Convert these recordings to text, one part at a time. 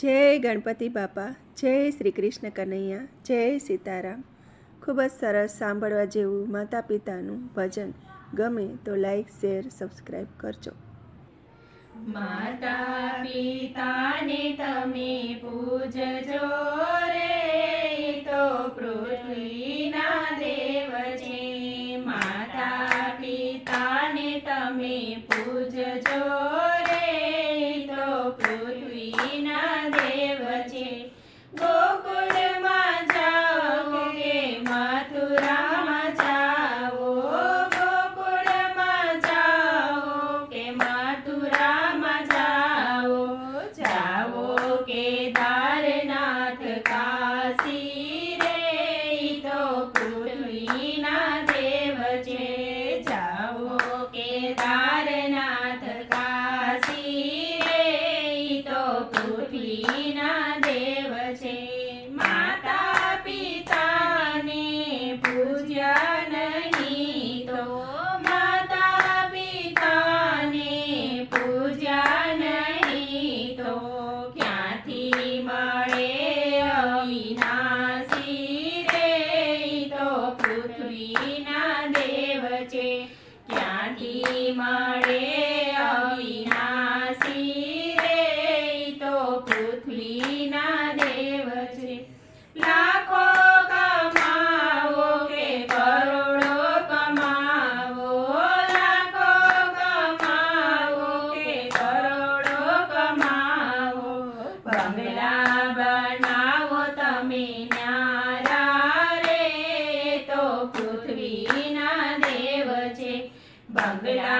જય ગણપતિ બાપા, જય શ્રી કૃષ્ણ કનૈયા, જય સીતારામ. ખૂબ જ સરસ સાંભળવા જેવું માતા પિતાનું ભજન. ગમે તો લાઈક, શેર સબસ્ક્રાઈબ કરજો. માતા પિતાને તમે પૂજજો રે, તો પૃથ્વીના દેવ છે માતા પિતાને તમે પૂજજો રે ઈ તો પૃથ્વીના દેવ છે ગોકુળમાં જાઓ કે મથુરામાં જાઓ ગોકુળમાં જાઓ કે મથુરામાં જાઓ જાઓ કેદારનાથ કાશી રે ઈ તો પૃથ્વીના દેવ છે જાઓ કેદારનાથ કાશી રે ઈ તો પૃથ્વીના દેવ છે. માતા પિતાને પૂજ્યા નહીં તો માતા પિતાને પૂજ્યા નહીં તો ક્યાંથી મળે અવિનાશી રે? પૃથ્વીના દેવ છે. ક્યાંથી મળે અવિનાશી રે ઈ તો પૃથ્વીના દેવ છે. લાખો કરોડો કમાવો, લાખો બનાવો તમે ન્યારા રે તો પૃથ્વીના દેવ છે. બંગલા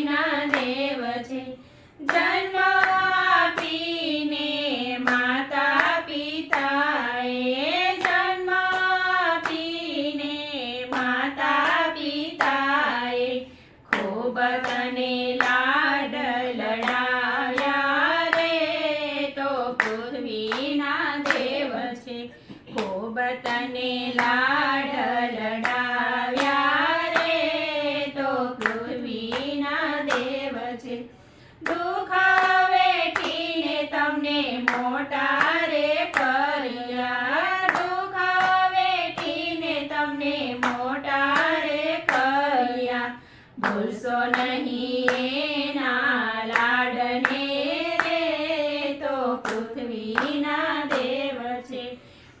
પૃથ્વીના દેવ છે. ખૂબ તને લાડ લડાવ્યા રે તો પૃથ્વીના દેવ છે. દુખાવે ટીને તમને મોટા રે કર્યા. દુઃખ વેઠીને તમને મોટા રે ભૂલશો નહીં એના લાડને રે તો પૃથ્વીના દેવ છે ભૂલશો નહીં એના લાડને રે તો પૃથ્વીના દેવ છે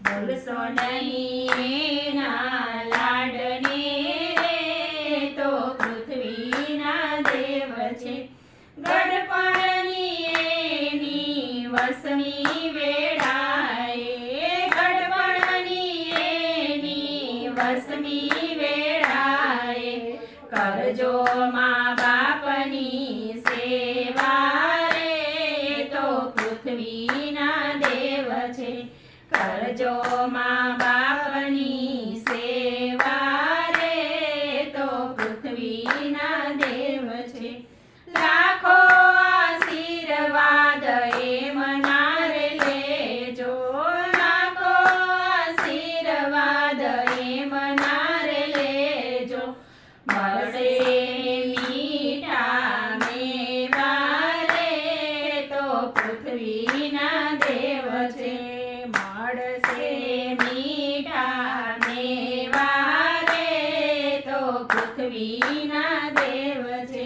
ગડપણની એની વસમી વેળાએ ગડપણની એની વસમી વેળાએ કરજો મા બાપની સેવા રે તો પૃથ્વીના દેવ છે. કરજો મા બાપની સેવા રે તો પૃથ્વીના દેવ છે. લાખો આશીર્વાદ એ મનાર લેજો. લાખો આશીર્વાદ એ મનારે લેજો. મળશે મીઠા મેવા રે તો પૃથ્વીના પાણીના દેવ છે.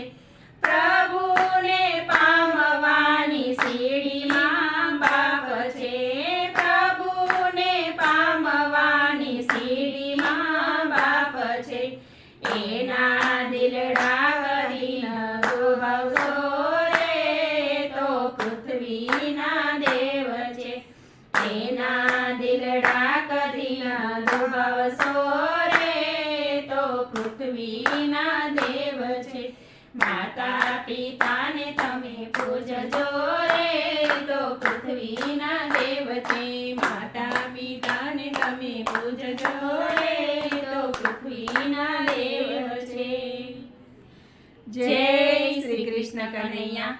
પ્રભુને પામવાની સીડીમાં બાપ છે. પ્રભુને પામવાની સીડીમાં બાપ છે. એના દિલડા કરીને તો પૃથ્વી માતા પિતાને તમે પૂજજો રે તો પૃથ્વીના દેવ છે. માતા પિતાને તમે પૂજજો રે તો પૃથ્વીના દેવ છે. જય શ્રી કૃષ્ણ કનૈયા.